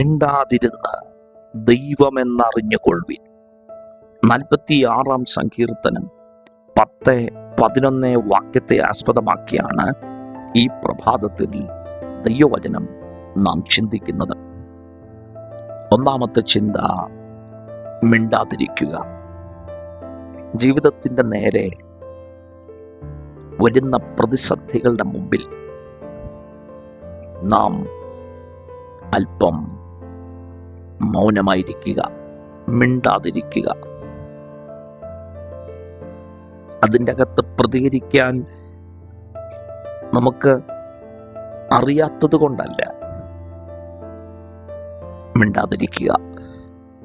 മിണ്ടാതിരുന്ന് ദൈവമെന്നറിഞ്ഞുകൊള്ളുവിൻ. നാൽപ്പത്തി ആറാം സങ്കീർത്തനം പത്ത് പതിനൊന്ന് വാക്യത്തെ ആസ്പദമാക്കിയാണ് ഈ പ്രഭാതത്തിൽ ദൈവവചനം നാം ചിന്തിക്കുന്നത്. ഒന്നാമത്തെ ചിന്ത മിണ്ടാതിരിക്കുക. ജീവിതത്തിന്റെ നേരെ വരുന്ന പ്രതിസന്ധികളുടെ മുമ്പിൽ നാം അല്പം മൗനമായിരിക്കുക മിണ്ടാതിരിക്കുക. അതിന്റെ അകത്ത് പ്രതികരിക്കാൻ നമുക്ക് അറിയാത്തത് കൊണ്ടല്ല. മിണ്ടാതിരിക്കുക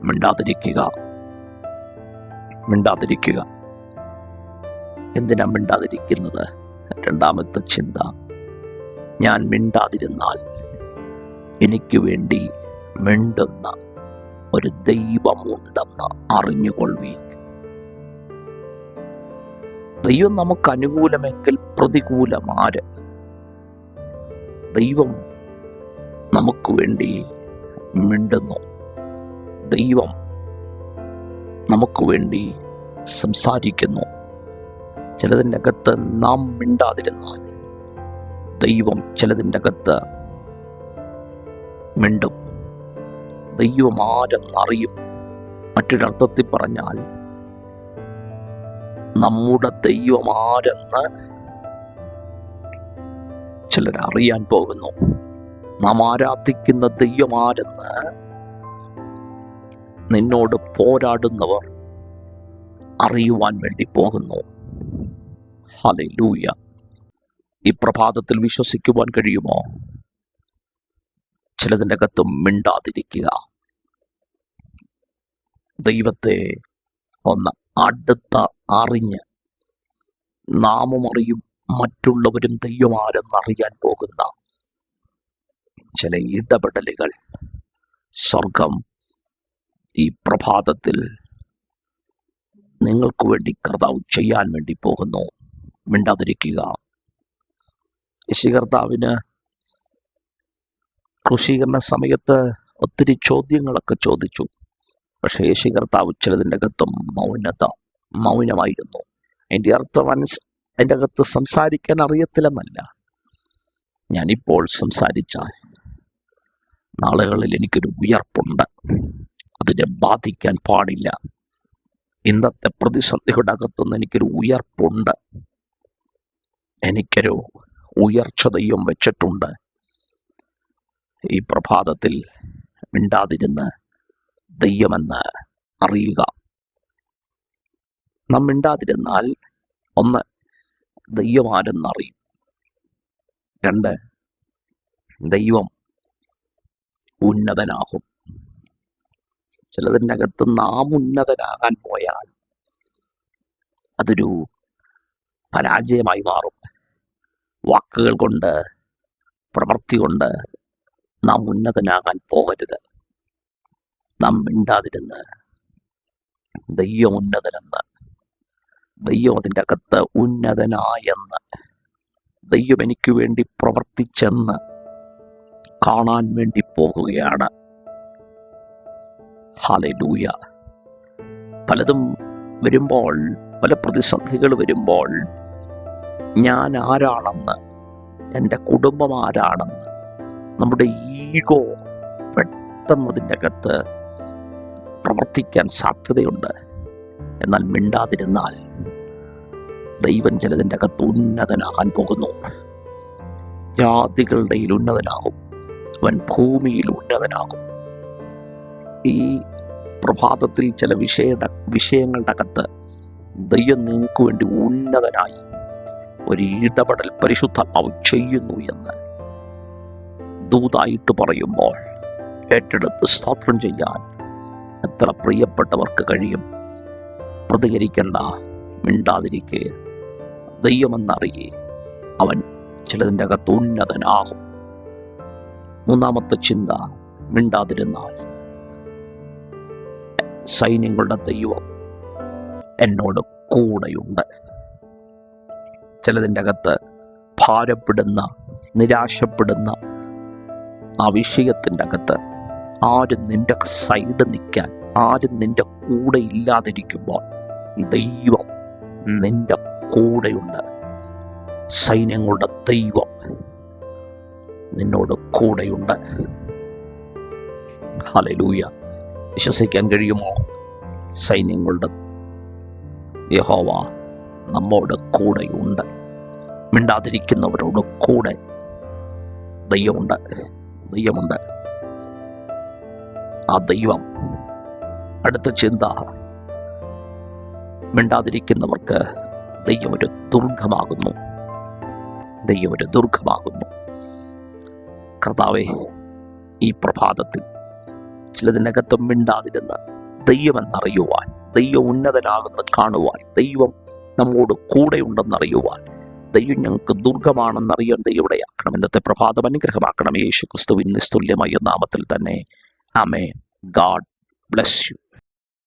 മിണ്ടാതിരിക്കുക മിണ്ടാതിരിക്കുക. എന്തിനാ മിണ്ടാതിരിക്കുന്നത്? രണ്ടാമത്തെ ചിന്ത ഞാൻ മിണ്ടാതിരുന്നാൽ എനിക്ക് വേണ്ടി മിണ്ടുന്ന ഒരു ദൈവമുണ്ടെന്ന് അറിഞ്ഞുകൊള്ളി ദൈവം നമുക്ക് അനുകൂലമെങ്കിൽ പ്രതികൂലമാര്. ദൈവം നമുക്ക് വേണ്ടി മിണ്ടുന്നു. ദൈവം നമുക്ക് വേണ്ടി സംസാരിക്കുന്നു. ചിലതിന്റെ അകത്ത് നാം മിണ്ടാതിരുന്നാൽ ദൈവം ചിലതിന്റെ അകത്ത് മിണ്ടും. ദൈവം ആരെന്നറിയും മറ്റൊരർത്ഥത്തിൽ പറഞ്ഞാൽ നമ്മുടെ ദൈവം ആരെന്ന് ചിലർ അറിയാൻ പോകുന്നു. നാം ആരാധിക്കുന്ന ദൈവം ആരെന്ന് നിന്നോട് പോരാടുന്നവർ അറിയുവാൻ വേണ്ടി പോകുന്നു. ഹലൂയ ഈ പ്രഭാതത്തിൽ വിശ്വസിക്കുവാൻ കഴിയുമോ? ചിലതിന്റെ അകത്തും മിണ്ടാതിരിക്കുക. ദൈവത്തെ ഒന്ന് അടുത്ത അറിഞ്ഞ് നാമമറിയും അറിയും മറ്റുള്ളവരും ദൈവമാരെന്നറിയാൻ പോകുന്ന ചില ഇടപെടലുകൾ. സ്വർഗം ഈ പ്രഭാതത്തിൽ നിങ്ങൾക്ക് വേണ്ടി കർത്താവ് ചെയ്യാൻ വേണ്ടി പോകുന്നു. മിണ്ടാതിരിക്കുക. കർത്താവിന് ക്രൂശീകരണ സമയത്ത് ഒത്തിരി ചോദ്യങ്ങളൊക്കെ ചോദിച്ചു. പക്ഷേ യേശു കർത്താവ് ചിലതിന്റെ അകത്തും മൗനത മൗനമായിരുന്നു. അതിന്റെ അർത്ഥം മനസ് അതിന്റെ അകത്ത് സംസാരിക്കാൻ അറിയത്തില്ലെന്നല്ല. ഞാനിപ്പോൾ സംസാരിച്ചാൽ നാളുകളിൽ എനിക്കൊരു ഉയർപ്പുണ്ട്. അതിനെ ബാധിക്കാൻ പാടില്ല. ഇന്നത്തെ പ്രതിസന്ധിയുടെ അകത്തുനിന്ന് എനിക്കൊരു ഉയർപ്പുണ്ട്. എനിക്കൊരു ഉയർച്ച വെച്ചിട്ടുണ്ട്. ഈ പ്രഭാതത്തിൽ മിണ്ടാതിരുന്ന് ദൈവമെന്ന് അറിയുക. നാം മിണ്ടാതിരുന്നാൽ ഒന്ന് ദൈവമാരെന്നറിയും. രണ്ട് ദൈവം ഉന്നതനാകും. ചിലതിന്റെ അകത്ത് നാം ഉന്നതനാകാൻ പോയാൽ അതൊരു പരാജയമായി മാറും. വാക്കുകൾ കൊണ്ട് പ്രവൃത്തി കൊണ്ട് നാം ഉന്നതനാകാൻ പോകരുത്. നാം മിണ്ടാതിരുന്ന്. ദൈവം ഉന്നതനെന്ന്. ദൈവം അതിന്റെ അകത്ത് ഉന്നതനായെന്ന്. ദൈവം എനിക്ക് വേണ്ടി പ്രവർത്തിച്ചെന്ന് കാണാൻ വേണ്ടി പോകുകയാണ്. ഹാലൂയ പലതും വരുമ്പോൾ പല പ്രതിസന്ധികൾ വരുമ്പോൾ ഞാൻ ആരാണെന്ന് എന്റെ കുടുംബം ആരാണെന്ന് നമ്മുടെ ഈഗോ പെട്ടെന്ന് അതിന്റെ അകത്ത് പ്രവർത്തിക്കാൻ സാധ്യതയുണ്ട്. എന്നാൽ മിണ്ടാതിരുന്നാൽ ദൈവം ചിലതിന്റെ അകത്ത് ഉന്നതനാകാൻ പോകുന്നു. ജാതികളുടെ ഉന്നതനാകും. അവൻ ഭൂമിയിൽ ഉന്നതനാകും. ഈ പ്രഭാതത്തിൽ ചില വിഷയ വിഷയങ്ങളുടെ അകത്ത് ദൈവം നിങ്ങൾക്ക് വേണ്ടി ഉന്നതനായി ഒരു ഇടപെടൽ പരിശുദ്ധാത്മാവ് ചെയ്യുന്നു എന്ന് ദൂതായിട്ട് പറയുമ്പോൾ ഏറ്റെടുത്ത് സ്തോത്രം ചെയ്യാൻ എത്ര പ്രിയപ്പെട്ടവർക്ക് കഴിയും? പ്രതികരിക്കേണ്ട മിണ്ടാതിരിക്കേ. ദൈവമെന്നറിയേ അവൻ ചിലതിന്റെ അകത്ത് ഉന്നതനാകും. മൂന്നാമത്തെ ചിന്ത മിണ്ടാതിരുന്നാൽ. സൈന്യങ്ങളുടെ ദൈവം എന്നോട് കൂടെയുണ്ട്. ചിലതിന്റെ അകത്ത് ഭാരപ്പെടുന്ന നിരാശപ്പെടുന്ന ആ വിഷയത്തിന്റെ അകത്ത് ആരും നിന്റെ സൈഡ് നിൽക്കാൻ ആരും നിന്റെ കൂടെ ഇല്ലാതിരിക്കുമ്പോൾ ദൈവം നിന്റെ കൂടെയുണ്ട്. സൈന്യങ്ങളുടെ ദൈവം നിന്നോട് കൂടെയുണ്ട്. ഹലലൂയ വിശ്വസിക്കാൻ കഴിയുമോ? സൈന്യങ്ങളുടെ യഹോവ നമ്മോട് കൂടെയുണ്ട്. മിണ്ടാതിരിക്കുന്നവരോട് കൂടെ ദൈവമുണ്ട്. ദൈവമുണ്ട്. ആ ദൈവം അടുത്ത ചിന്ത മിണ്ടാതിരിക്കുന്നവർക്ക് ദൈവം ഒരു ദുർഗമാകുന്നു. ദൈവം ഒരു ദുർഗമാകുന്നു. കർത്താവെ ഈ പ്രഭാതത്തിൽ ചിലതിനകത്തും മിണ്ടാതിരുന്ന് ദൈവമെന്നറിയുവാൻ ദൈവം ഉന്നതനാകുന്ന കാണുവാൻ ദൈവം നമ്മോട് കൂടെയുണ്ടെന്നറിയുവാൻ ദൈവം ഞങ്ങൾക്ക് ദുർഗമാണെന്നറിയാൻ ദൈവം ആക്കണം. ഇന്നത്തെ പ്രഭാതം അനുഗ്രഹമാക്കണം യേശു ക്രിസ്തുവിൻ നിസ്തുല്യമായ നാമത്തിൽ തന്നെ. അമേ ഗാഡ് ബ്ലസ് യു.